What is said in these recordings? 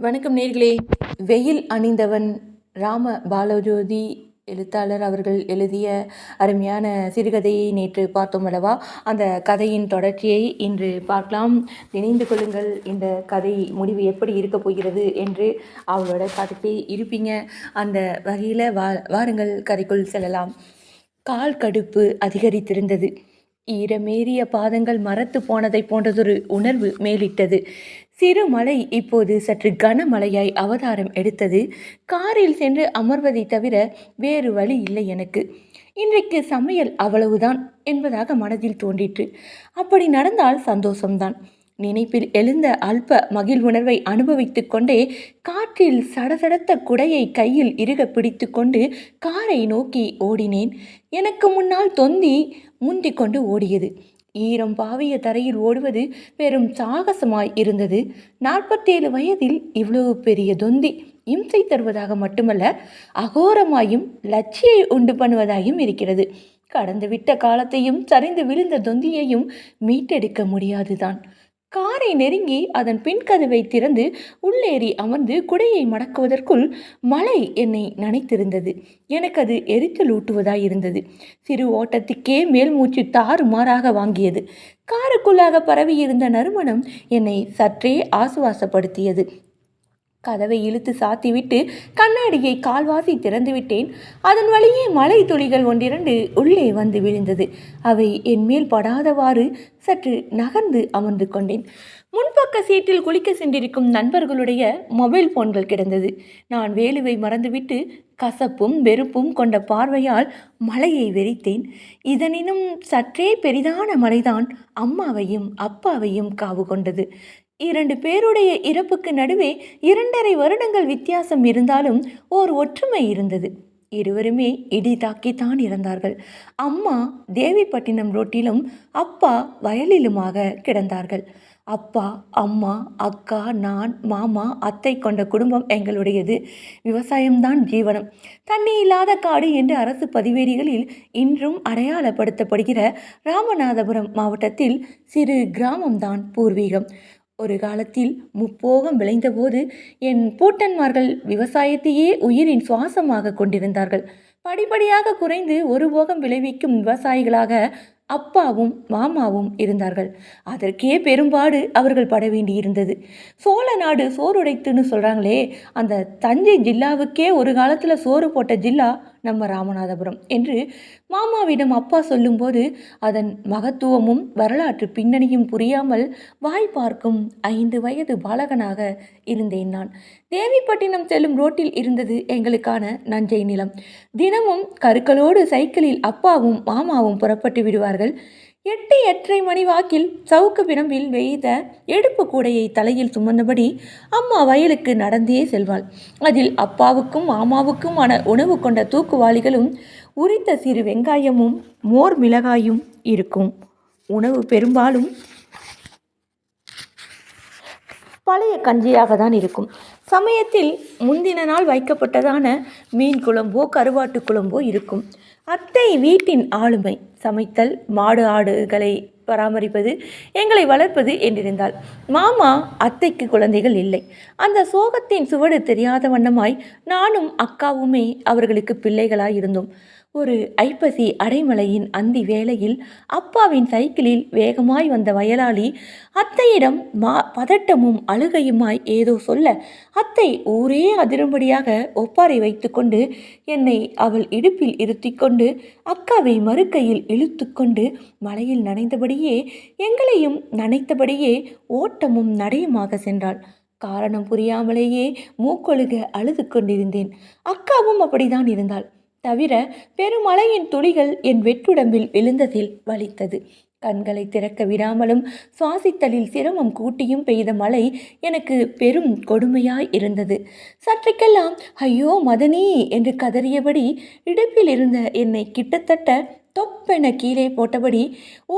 வணக்கம் நேர்களே. வெயில் அணிந்தவன் ராம பாலஜோதி எழுத்தாளர் அவர்கள் எழுதிய அருமையான சிறுகதையை நேற்று பார்த்தோம் அல்லவா? அந்த கதையின் தொடர்ச்சியை இன்று பார்க்கலாம். நினைந்து கொள்ளுங்கள் இந்த கதை முடிவு எப்படி இருக்கப் போகிறது என்று அவளோட காத்துட்டே இருப்பீங்க. அந்த வகையில் வா வாருங்கள் கதைக்குள் செல்லலாம். கால் கடுப்பு அதிகரித்திருந்தது. ஈரமேறிய பாதங்கள் மரத்து போனதைப் போன்றதொரு உணர்வு மேலிட்டது. சிறு மலை இப்போது சற்று கனமழையாய் அவதாரம் எடுத்தது. காரில் சென்று அமர்வதை தவிர வேறு வழி இல்லை எனக்கு. இன்றைக்கு சமையல் அவ்வளவுதான் என்பதாக மனதில் தோன்றிற்று. அப்படி நடந்தால் சந்தோஷம்தான். நினைப்பில் எழுந்த அல்ப மகிழ்வுணர்வை அனுபவித்து கொண்டே காற்றில் சடசடத்த குடையை கையில் இறுக பிடித்து கொண்டு காரை நோக்கி ஓடினேன். எனக்கு முன்னால் தொந்தி முந்திக் கொண்டு ஓடியது. ஈரம் பாவிய தரையில் ஓடுவது பெரும் சாகசமாய் இருந்தது. நாற்பத்தேழு வயதில் இவ்வளவு பெரிய தொந்தி இம்சை தருவதாக மட்டுமல்ல அகோரமாயும் லட்சியை உண்டு பண்ணுவதாயும் இருக்கிறது. கடந்துவிட்ட காலத்தையும் சரிந்து விழுந்த தொந்தியையும் மீட்டெடுக்க முடியாதுதான். காரை நெருங்கி அதன் பின்கதவை திறந்து உள்ளேறி அமர்ந்து குடையை மடக்குவதற்குள் மழை என்னை நனைத்திருந்தது. எனக்கு அது எரிச்சல் இருந்தது. சிறு ஓட்டத்துக்கே மேல் மூச்சு தாறுமாறாக வாங்கியது. காருக்குள்ளாக பரவியிருந்த நறுமணம் என்னை சற்றே ஆசுவாசப்படுத்தியது. கதவை இழுத்து சாத்திவிட்டு கண்ணாடியை கால்வாசி திறந்துவிட்டேன். அதன் வழியே மழை துளிகள் ஒன்றிரண்டு உள்ளே வந்து விழுந்தது. அவை என் மேல் படாதவாறு சற்று நகர்ந்து அமர்ந்து கொண்டேன். முன்பக்க சீட்டில் குளிக்க சென்றிருக்கும் நண்பர்களுடைய மொபைல் போன்கள் கிடந்தது. நான் வேலுவை மறந்துவிட்டு கசப்பும் வெறுப்பும் கொண்ட பார்வையால் மலையை வெறித்தேன். இதனினும் சற்றே பெரிதான மலைதான் அம்மாவையும் அப்பாவையும் காவு கொண்டது. இரண்டு பேருடைய இறப்புக்கு நடுவே இரண்டரை வருடங்கள் வித்தியாசம் இருந்தாலும் ஓர் ஒற்றுமை இருந்தது. இருவருமே இடி தாக்கித்தான் இறந்தார்கள். அம்மா தேவிப்பட்டினம் ரோட்டிலும் அப்பா வயலிலுமாக கிடந்தார்கள். அப்பா அம்மா அக்கா நான் மாமா அத்தை கொண்ட குடும்பம் எங்களுடையது. விவசாயம்தான் ஜீவனம். தண்ணி இல்லாத காடு என்று அரசு பதிவேடிகளில் இன்றும் அடையாளப்படுத்தப்படுகிற ராமநாதபுரம் மாவட்டத்தில் சிறு கிராமம்தான் பூர்வீகம். ஒரு காலத்தில் முப்போகம் விளைந்தபோது என் பூட்டன்மார்கள் விவசாயத்தையே உயிரின் சுவாசமாக கொண்டிருந்தார்கள். படிப்படியாக குறைந்து ஒரு போகம் விளைவிக்கும் விவசாயிகளாக அப்பாவும் மாமாவும் இருந்தார்கள். அதற்கே பெரும்பாடு அவர்கள் பட வேண்டியிருந்தது. சோழ நாடு சோறுடைத்துன்னு சொல்கிறாங்களே அந்த தஞ்சை ஜில்லாவுக்கே ஒரு காலத்தில் சோறு போட்ட ஜில்லா நம்ம ராமநாதபுரம் என்று மாமாவிடம் அப்பா சொல்லும்போது அதன் மகத்துவமும் வரலாற்று பின்னணியும் புரியாமல் வாய் பார்க்கும் ஐந்து வயது பாலகனாக இருந்தேன் நான். தேவிப்பட்டினம் செல்லும் ரோட்டில் இருந்தது எங்களுக்கான நஞ்சை நிலம். தினமும் கருக்களோடு சைக்கிளில் அப்பாவும் மாமாவும் புறப்பட்டு விடுவார்கள். எட்டு எட்டரை மணி வாக்கில் சவுக்கு பிரம்பில் வெய்த எடுப்பு கூடையை தலையில் சுமந்தபடி அம்மா வயலுக்கு நடந்தே செல்வாள். அதில் அப்பாவுக்கும் மாமாவுக்கும் ஆன உணவு கொண்ட தூக்குவாளிகளும் உரித்த சிறு வெங்காயமும் மோர் மிளகாயும் இருக்கும். உணவு பெரும்பாலும் பழைய கஞ்சியாக தான் இருக்கும். சமயத்தில் முந்தின நாள் வைக்கப்பட்டதான மீன் குழம்போ கருவாட்டு குழம்போ இருக்கும். அத்தை வீட்டின் ஆளுமை சமைத்தல் மாடு ஆடுகளை பராமரிப்பது எங்களை வளர்ப்பது என்றிருந்தாள். மாமா அத்தைக்கு குழந்தைகள் இல்லை. அந்த சோகத்தின் சுவடு தெரியாத வண்ணமாய் நானும் அக்காவுமே அவர்களுக்கு பிள்ளைகளாய் இருந்தோம் ஒரு ஐப்பசி அடைமலையின் அந்தி வேளையில் அப்பாவின் சைக்கிளில் வேகமாய் வந்த வயலாளி அத்தையிடம் மா பதட்டமும் அழுகையுமாய் ஏதோ சொல்ல அத்தை ஊரே அதிரும்படியாக ஒப்பாரை வைத்துக்கொண்டு என்னை அவள் இடுப்பில் இருத்திக்கொண்டு அக்காவை மறுக்கையில் இழுத்துக்கொண்டு மலையில் நனைந்தபடியே எங்களையும் நனைத்தபடியே ஓட்டமும் நடையுமாக சென்றாள். காரணம் புரியாமலேயே மூக்கொழுக அழுது கொண்டிருந்தேன் அக்காவும் அப்படிதான் இருந்தாள். தவிர பெருமழையின் துளிகள் என் வெற்றுடம்பில் விழுந்ததில் வலித்தது. கண்களை திறக்க விடாமலும் சுவாசித்தலில் சிரமம் கூட்டியும் பெய்த மழை எனக்கு பெரும் கொடுமையாய் இருந்தது. சற்றைக்கெல்லாம் ஐயோ மதனி என்று கதறியபடி இடுப்பில் இருந்த என்னை கிட்டத்தட்ட தொப்பென கீழே போட்டபடி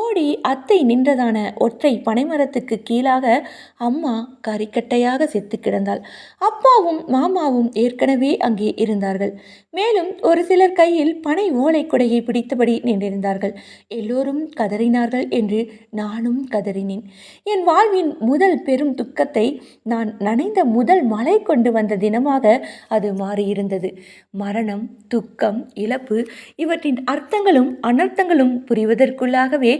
ஓடி அத்தை நின்றதான ஒற்றை பனைமரத்துக்கு கீழாக அம்மா கறிக்கட்டையாக செத்து கிடந்தாள். அப்பாவும் மாமாவும் ஏற்கனவே அங்கே இருந்தார்கள். மேலும் ஒரு சிலர் கையில் பனை ஓலை குடையை பிடித்தபடி நின்றிருந்தார்கள். எல்லோரும் கதறினார்கள் என்று நானும் கதறினேன். என் வாழ்வின் முதல் பெரும் துக்கத்தை நான் நனைந்த முதல் மழை கொண்டு வந்த தினமாக அது மாறியிருந்தது. மரணம் துக்கம் இழப்பு இவற்றின் அர்த்தங்களும் அனர்த்தங்களும் புரிவதற்குள்ளாகவே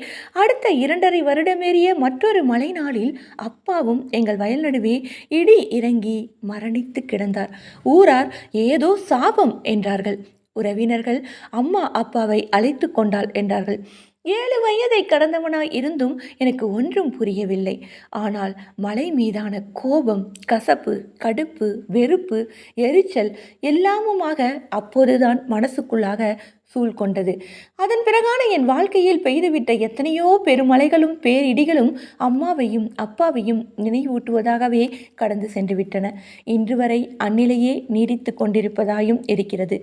அடுத்த இரண்டரை வருடமேறிய மற்றொரு மழை நாளில் அப்பாவும் எங்கள் வயல் நடுவே இடி இறங்கி மரணித்து கிடந்தார். ஊரார் ஏதோ சாபம் என்றார்கள். உறவினர்கள் அம்மா அப்பாவை அழைத்து கொண்டாள் என்றார்கள். ஏழு வயதை கடந்தவனாய் இருந்தும் எனக்கு ஒன்றும் புரியவில்லை. ஆனால் மலை மீதான கோபம் கசப்பு கடுப்பு வெறுப்பு எரிச்சல் எல்லாமுமாக அப்போதுதான் மனசுக்குள்ளாக சூழ் கொண்டது. அதன் பிறகான என் வாழ்க்கையில் பெய்துவிட்ட எத்தனையோ பெருமலைகளும் பேரிடிகளும் அம்மாவையும் அப்பாவையும் நினைவூட்டுவதாகவே கடந்து சென்று விட்டன இன்று வரை அந்நிலையே நீடித்து கொண்டிருப்பதாயும் இருக்கிறது.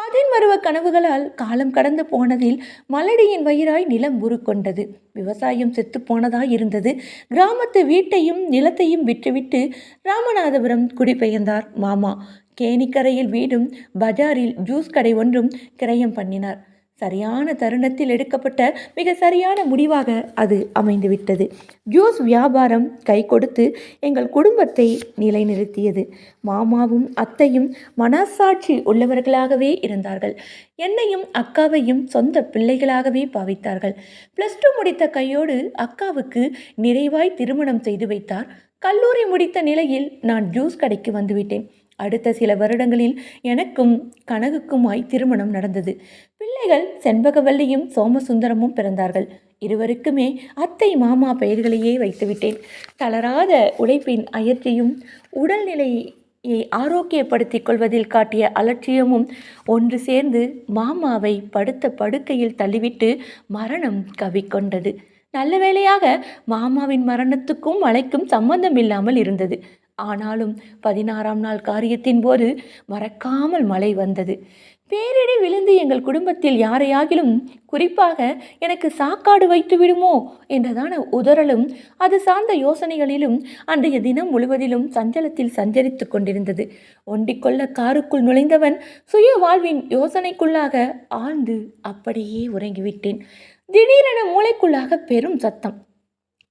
பதின்மருவ கனவுகளால் காலம் கடந்து போனதில் மலடியின் வயிறாய் நிலம் உருக்கொண்டது. விவசாயம் செத்து போனதாய் இருந்தது. கிராமத்து வீட்டையும் நிலத்தையும் விட்டுவிட்டு ராமநாதபுரம் குடிபெயர்ந்தார் மாமா. கேணிக்கரையில் வீடும் பஜாரில் ஜூஸ் கடை ஒன்றும் கிரயம் பண்ணினார். சரியான தருணத்தில் எடுக்கப்பட்ட மிக சரியான முடிவாக அது அமைந்துவிட்டது. ஜூஸ் வியாபாரம் கை கொடுத்து எங்கள் குடும்பத்தை நிலைநிறுத்தியது. மாமாவும் அத்தையும் மனசாட்சி உள்ளவர்களாகவே இருந்தார்கள். என்னையும் அக்காவையும் சொந்த பிள்ளைகளாகவே பாவித்தார்கள். ப்ளஸ் டூ முடித்த கையோடு அக்காவுக்கு நிறைவாய் திருமணம் செய்து வைத்தார். கல்லூரி முடித்த நிலையில் நான் ஜூஸ் கடைக்கு வந்துவிட்டேன். அடுத்த சில வருடங்களில் எனக்கும் கனகுக்குமாய் திருமணம் நடந்தது. பிள்ளைகள் செண்பகவல்லியும் சோமசுந்தரமும் பிறந்தார்கள். இருவருக்குமே அத்தை மாமா பெயர்களையே வைத்துவிட்டேன். தளராத உழைப்பின் அயற்சியும் உடல்நிலையை ஆரோக்கியப்படுத்திக் கொள்வதில் காட்டிய அலட்சியமும் ஒன்று சேர்ந்து மாமாவை படுத்த படுக்கையில் தள்ளிவிட்டு மரணம் கவிக்கொண்டது. நல்ல வேளையாக மாமாவின் மரணத்துக்கும் மழைக்கும் சம்பந்தம் இல்லாமல் இருந்தது. ஆனாலும் பதினாறாம் நாள் காரியத்தின் போது மறக்காமல் மழை வந்தது. பேரிடி விழுந்து எங்கள் குடும்பத்தில் யாரையாகிலும் குறிப்பாக எனக்கு சாக்காடு வைத்து விடுமோ என்றதான உதறலும் அது சார்ந்த யோசனைகளிலும் அன்றைய தினம் முழுவதிலும் சஞ்சலத்தில் சஞ்சரித்து கொண்டிருந்தது. ஒண்டிக்கொள்ள காருக்குள் நுழைந்தவன் சுய வாழ்வின் யோசனைக்குள்ளாக ஆழ்ந்து அப்படியே உறங்கிவிட்டேன். திடீரென மூளைக்குள்ளாக பெரும் சத்தம்.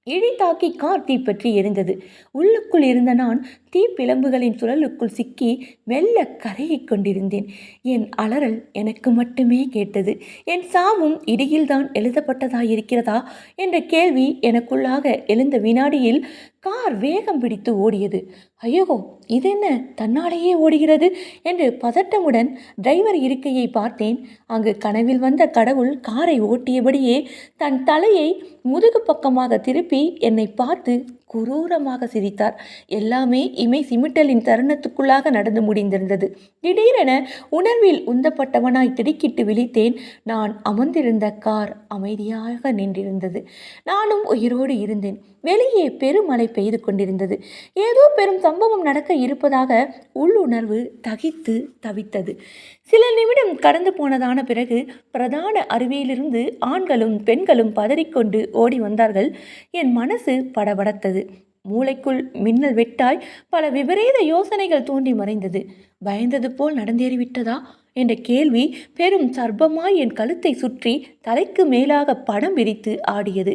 இடி தாக்கி கார் தீப்பற்றி எரிந்தது. உள்ளுக்குள் இருந்த நான் தீப்பிளம்புகளின் சுழலுக்குள் சிக்கி மெல்ல கரையிக் கொண்டிருந்தேன். என் அலறல் எனக்கு மட்டுமே கேட்டது. என் சாவும் இடியில்தான் எழுதப்பட்டதா இருக்கிறதா என்ற கேள்வி எனக்குள்ளாக எழுந்த வினாடியில் கார் வேகம் பிடித்து ஓடியது. ஐயோ என்ன தன்னாலேயே ஓடுகிறது? என்று பதட்டமுடன் டிரைவர் இருக்கையை பார்த்தேன். அங்கு கனவில் வந்த கடவுள் காரை ஓட்டியபடியே தன் தலையை முதுகு பக்கமாக திருப்பி என்னை பார்த்து குரூரமாக சிரித்தார். எல்லாமே இமை சிமிட்டலின் தருணத்துக்குள்ளாக நடந்து முடிந்திருந்தது. திடீரென உணர்வில் உந்தப்பட்டவனாய் திடுக்கிட்டு விழித்தேன். நான் அமர்ந்திருந்த கார் அமைதியாக நின்றிருந்தது. நானும் உயிரோடு இருந்தேன். வெளியே பெருமழை பெய்து கொண்டிருந்தது. ஏதோ பெரும் சம்பவம் நடக்க இருப்பதாக உள்ளுணர்வு தகித்து தவித்தது. சில நிமிடம் கடந்து போனதான பிறகு பிரதான அருவியிலிருந்து ஆண்களும் பெண்களும் பதறிக்கொண்டு ஓடி வந்தார்கள். என் மனசு படபடத்தது. மூளைக்குள் மின்னல் வெட்டாய் பல விபரீத யோசனைகள் தோன்றி மறைந்தது. பயந்தது போல் நடந்தேறிவிட்டதா என்ற கேள்வி பெரும் சர்ப்பமாய் என் கழுத்தை சுற்றி தலைக்கு மேலாக படம் விரித்து ஆடியது.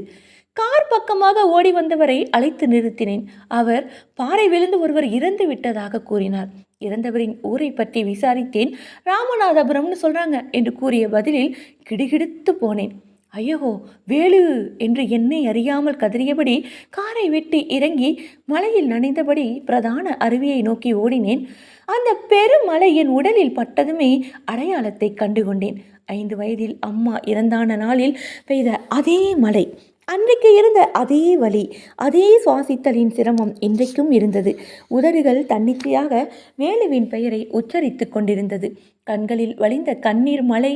கார் பக்கமாக ஓடி வந்தவரை அழைத்து நிறுத்தினேன். அவர் பாறை விழுந்து ஒருவர் இறந்து விட்டதாக கூறினார். இறந்தவரின் ஊரை பற்றி விசாரித்தேன். ராமநாதபுரம்னு சொல்றாங்க என்று கூறிய பதிலில் கிடுகிடுத்து போனேன். ஐயோ வேலு என்று என்னை அறியாமல் கதறியபடி காரை விட்டு இறங்கி மலையில் நனைந்தபடி பிரதான அருவியை நோக்கி ஓடினேன். அந்த பெருமலை என் உடலில் பட்டதுமே அடையாளத்தை கண்டுகொண்டேன். ஐந்து வயதில் அம்மா இறந்தான நாளில் பெய்த அதே மலை அன்றைக்கு இருந்த அதே வலி அதே சுவாசித்தலின் சிரமம் இன்றைக்கும் இருந்தது. உதடுகள் தன்னிச்சையாக வேலுவின் பெயரை உச்சரித்து கொண்டிருந்தது. கண்களில் வழிந்த கண்ணீர் மலை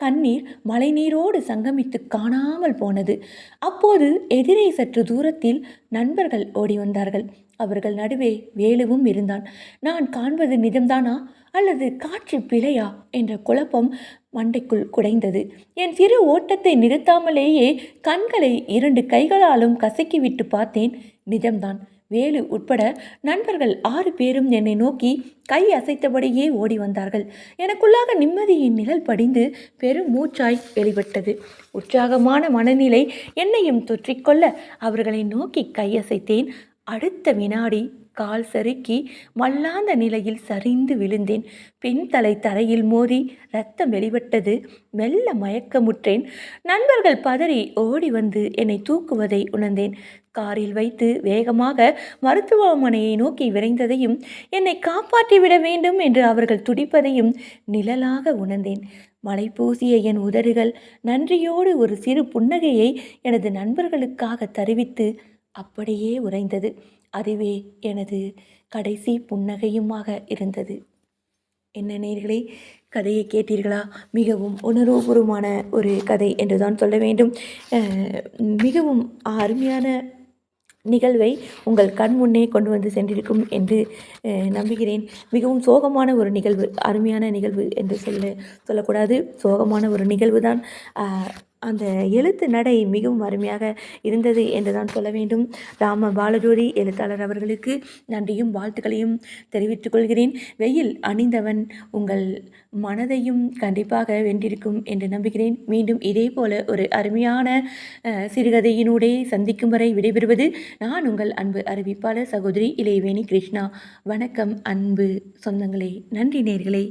கண்ணீர் மழைநீரோடு சங்கமித்து காணாமல் போனது. அப்போது எதிரே சற்று தூரத்தில் நண்பர்கள் ஓடி வந்தார்கள். அவர்கள் நடுவே வேலுவும் இருந்தான். நான் காண்பது நிஜம்தானா? அல்லது காட்சி பிழையா? என்ற குழப்பம் மண்டைக்குள் குடைந்தது. என் சிறு ஓட்டத்தை நிறுத்தாமலேயே கண்களை இரண்டு கைகளாலும் கசக்கிவிட்டு பார்த்தேன். நிஜம்தான். வேலு உட்பட நண்பர்கள் ஆறு பேரும் என்னை நோக்கி கை அசைத்தபடியே ஓடி வந்தார்கள். எனக்குள்ளாக நிம்மதியின் நிழல் படிந்து பெரும் மூச்சாய் வெளிப்பட்டது. உற்சாகமான மனநிலை என்னையும் தொற்றிக்கொள்ள அவர்களை நோக்கி கையசைத்தேன் அடுத்த வினாடி கால் சறுக்கி மல்லாந்த நிலையில் சரிந்து விழுந்தேன். பின் தலை தரையில் மோதி ரத்தம் வெளிப்பட்டது. மெல்ல மயக்கமுற்றேன். நண்பர்கள் பதறி ஓடி வந்து என்னை தூக்குவதை உணர்ந்தேன். காரில் வைத்து வேகமாக மருத்துவமனையை நோக்கி விரைந்ததையும் என்னை காப்பாற்றிவிட வேண்டும் என்று அவர்கள் துடிப்பதையும் நிழலாக உணர்ந்தேன். மலை பூசிய என் உதடுகள் நன்றியோடு ஒரு சிறு புன்னகையை எனது நண்பர்களுக்காக தருவித்து அப்படியே உறைந்தது. அதுவே எனது கடைசி புன்னகையுமாக இருந்தது. என்ன நேர்களே கதையை கேட்டீர்களா? மிகவும் உணர்வுபூர்வமான ஒரு கதை என்று தான் சொல்ல வேண்டும். மிகவும் அருமையான நிகழ்வை உங்கள் கண் முன்னே கொண்டு வந்து சென்றிருக்கும் என்று நம்புகிறேன். மிகவும் சோகமான ஒரு நிகழ்வு அருமையான நிகழ்வு என்று சொல்ல சொல்லக்கூடாது. சோகமான ஒரு நிகழ்வு தான் அந்த எழுத்து நடை மிகவும் அருமையாக இருந்தது என்று தான் சொல்ல வேண்டும். ராம பாலஜோதி எழுத்தாளர் அவர்களுக்கு நன்றியும் வாழ்த்துக்களையும் தெரிவித்துக் கொள்கிறேன். வெயில் அணிந்தவன் உங்கள் மனதையும் கண்டிப்பாக வென்றிருக்கும் என்று நம்புகிறேன். மீண்டும் இதே போல ஒரு அருமையான சிறுகதையினூடே சந்திக்கும் வரை விடைபெறுவது நான் உங்கள் அன்பு அறிவிப்பாளர் சகோதரி இளையவேணி கிருஷ்ணா. வணக்கம் அன்பு சொந்தங்களே. நன்றி நேர்களே.